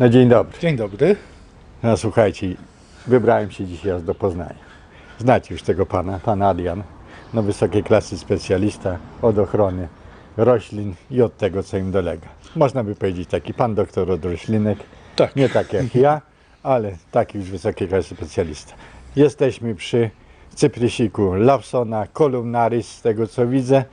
No dzień dobry. Dzień dobry. No słuchajcie, wybrałem się dzisiaj aż do Poznania. Znacie już tego pana, pan Adrian. No wysokiej klasy specjalista od ochrony roślin i od tego, co im dolega. Można by powiedzieć taki pan doktor od roślinek. Tak. Nie tak jak ja, ale taki już wysokiej klasy specjalista. Jesteśmy przy cyprysiku Lawsona, columnaris, z tego co widzę.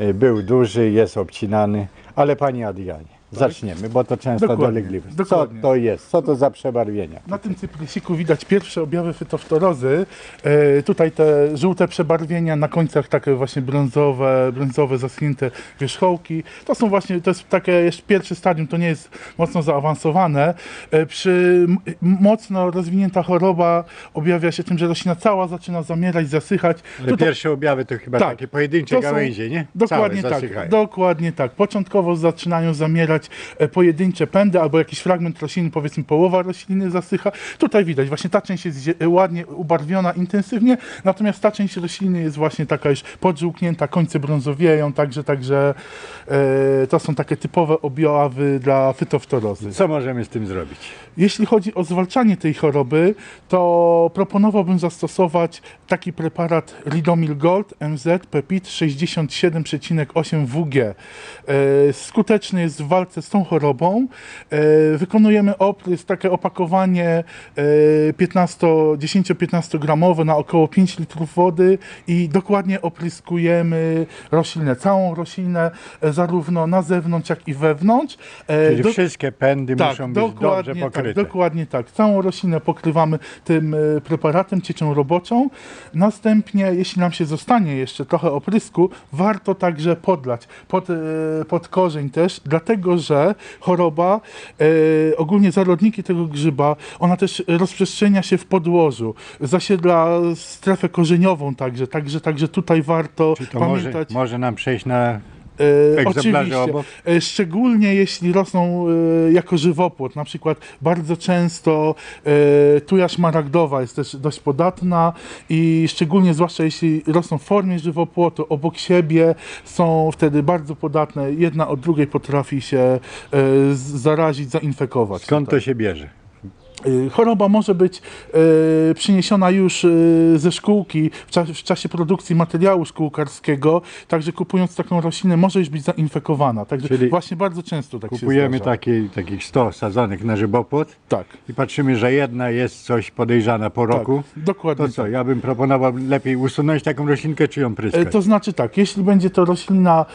Y, Był duży, jest obcinany, ale panie Adrianie, zaczniemy, bo to często Dokładnie, dolegliwość. Co dokładnie. to jest? Co to za przebarwienia? Na tym cyprysiku widać pierwsze objawy fytoftorozy. E, tutaj te żółte przebarwienia, na końcach takie właśnie brązowe, brązowe zaschnięte wierzchołki. To są właśnie, to jest takie jeszcze pierwsze stadium, to nie jest mocno zaawansowane. E, przy mocno rozwinięta choroba objawia się tym, że roślina cała zaczyna zamierać, zasychać. Ale Tutaj- pierwsze objawy to chyba Tak. takie pojedyncze są- gałęzie, nie? Dokładnie Całe tak, zasychają. dokładnie tak. Początkowo zaczynają zamierać e, pojedyncze pędy albo jakiś fragment rośliny, powiedzmy połowa rośliny zasycha. Tutaj widać, właśnie ta część jest ładnie ubarwiona intensywnie, natomiast ta część rośliny jest właśnie taka już podżółknięta, końce brązowieją, także, także e, to są takie typowe objawy dla fytoftorozy. Co możemy z tym zrobić? Jeśli chodzi o zwalczanie tej choroby, to proponowałbym zastosować taki preparat Ridomil Gold MZ Pepit 67,8 WG. E, Skuteczny jest w walce z tą chorobą. E, Wykonujemy oprys, takie opakowanie e, 15 10-15 gramowe na około 5 litrów wody i dokładnie opryskujemy roślinę, całą roślinę, e, zarówno na zewnątrz, jak i wewnątrz. E, Czyli do- wszystkie pędy muszą być dobrze pokryte. tak, dokładnie tak. Całą roślinę pokrywamy tym preparatem, cieczą roboczą. Następnie, jeśli nam się zostanie jeszcze trochę oprysku, warto także podlać pod, pod korzeń też, dlatego że choroba, e, ogólnie zarodniki tego grzyba, ona też rozprzestrzenia się w podłożu, zasiedla strefę korzeniową także, także, także tutaj warto Czy to może, pamiętać. może nam przejść na... E, Oczywiście. obok? E, Szczególnie jeśli rosną e, jako żywopłot. Na przykład bardzo często e, tuja szmaragdowa jest też dość podatna i szczególnie zwłaszcza jeśli rosną w formie żywopłotu obok siebie są wtedy bardzo podatne. Jedna od drugiej potrafi się e, zarazić, zainfekować. Skąd tutaj. to się bierze? Y, Choroba może być e, przyniesiona już e, ze szkółki w, w czasie produkcji materiału szkółkarskiego, także kupując taką roślinę może już być zainfekowana. Także Czyli właśnie bardzo często tak Kupujemy się takie, takich 100 sadzonek na żywopłot Tak, i patrzymy, że jedna jest coś podejrzana po roku. tak, dokładnie. To co, ja bym proponował lepiej usunąć taką roślinkę, czy ją E, pryskać? To znaczy tak, jeśli będzie to roślina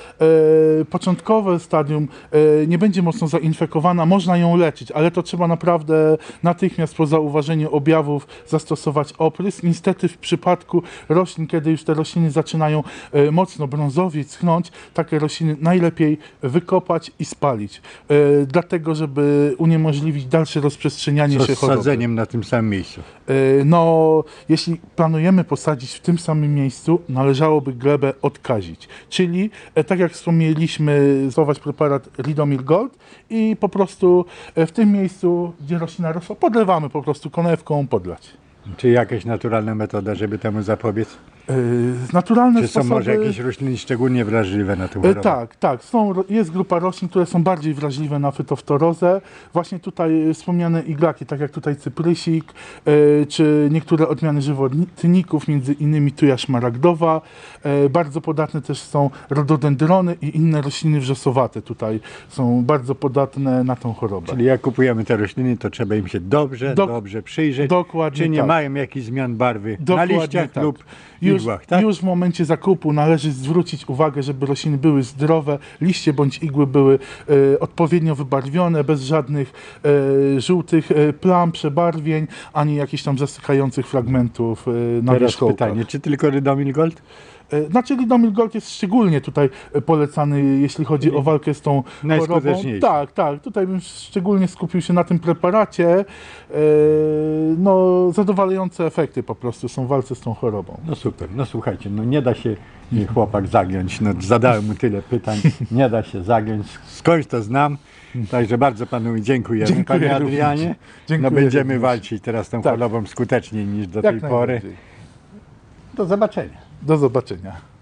e, początkowe stadium, e, nie będzie mocno zainfekowana, można ją leczyć, ale to trzeba naprawdę natychmiast po zauważeniu objawów zastosować oprysk. Niestety w przypadku roślin, kiedy już te rośliny zaczynają e, mocno brązowieć, schnąć, takie rośliny najlepiej wykopać i spalić, e, dlatego żeby uniemożliwić dalsze rozprzestrzenianie Co się z choroby. sadzeniem na tym samym miejscu? E, No, jeśli planujemy posadzić w tym samym miejscu, należałoby glebę odkazić. Czyli, tak jak wspomnieliśmy, stosować preparat Ridomil Gold i po prostu w tym miejscu, gdzie roślina rosła, podlewamy po prostu konewką, podlać. Czy jakaś naturalna metoda, żeby temu zapobiec? E, Naturalne Czy są sposoby... może jakieś rośliny szczególnie wrażliwe na tę E, chorobę? Tak, tak. Są, jest grupa roślin, które są bardziej wrażliwe na fytoftorozę. Właśnie tutaj e, wspomniane iglaki, tak jak tutaj cyprysik, e, czy niektóre odmiany żywotników, między innymi tuja szmaragdowa. Bardzo podatne też są rododendrony i inne rośliny wrzosowate. Tutaj są bardzo podatne na tą chorobę. Czyli jak kupujemy te rośliny, to trzeba im się dobrze, dobrze przyjrzeć. Dokładnie Czy nie tak. mają jakichś zmian barwy na Dokładnie liściach tak. lub Już, igłach, tak? już w momencie zakupu należy zwrócić uwagę, żeby rośliny były zdrowe, liście bądź igły były e, odpowiednio wybarwione, bez żadnych e, żółtych e, plam, przebarwień, ani jakichś tam zasychających fragmentów e, na Teraz wierzchołkach. pytanie, czy tylko Rydomil Gold? E, Znaczy Lidomil Gold jest szczególnie tutaj e, polecany, jeśli chodzi o walkę z tą chorobą. Tak, tak. Tutaj bym szczególnie skupił się na tym preparacie. E, No, zadowalające efekty po prostu są w walce z tą chorobą. No super, no słuchajcie, no nie da się chłopak zagiąć, no zadałem mu tyle pytań, nie da się zagiąć, skądś to znam, także bardzo panu dziękujemy, Dziękuję panie. Adrianie, no będziemy również. walczyć teraz tą Tak. chorobą skuteczniej niż do Jak tej pory. Do zobaczenia. Do zobaczenia.